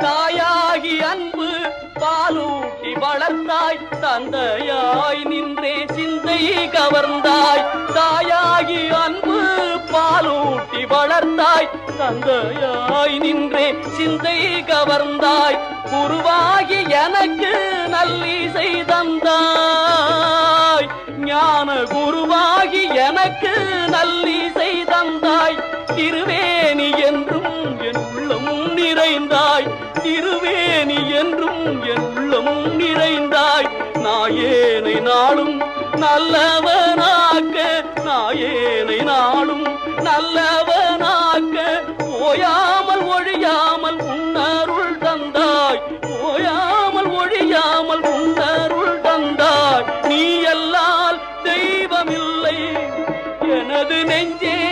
தாயாகி அன்பு பாலூட்டி வளர்த்தாய் தந்தையாய் நின்றே சிந்தை கவர்ந்தாய். தாயாகி அன்பு பாலூட்டி வளர்த்தாய் தந்தையாய் நின்றே சிந்தை கவர்ந்தாய். குருவாகி எனக்கு நல்லிசை தந்தாய். ஞான குருவாகி எனக்கு நல்லிசை தந்தாய். திருவே எல்லாம் நிறைந்தாய். நாயேனை நாளும் நல்லவனாக்க நாயேனை நாளும் நல்லவனாக்க. ஓயாமல் ஒழியாமல் உன்னருள் தந்தாய். ஓயாமல் ஒழியாமல் உன்னருள் தந்தாய். நீ எல்லால் தெய்வமில்லை. எனது நெஞ்சே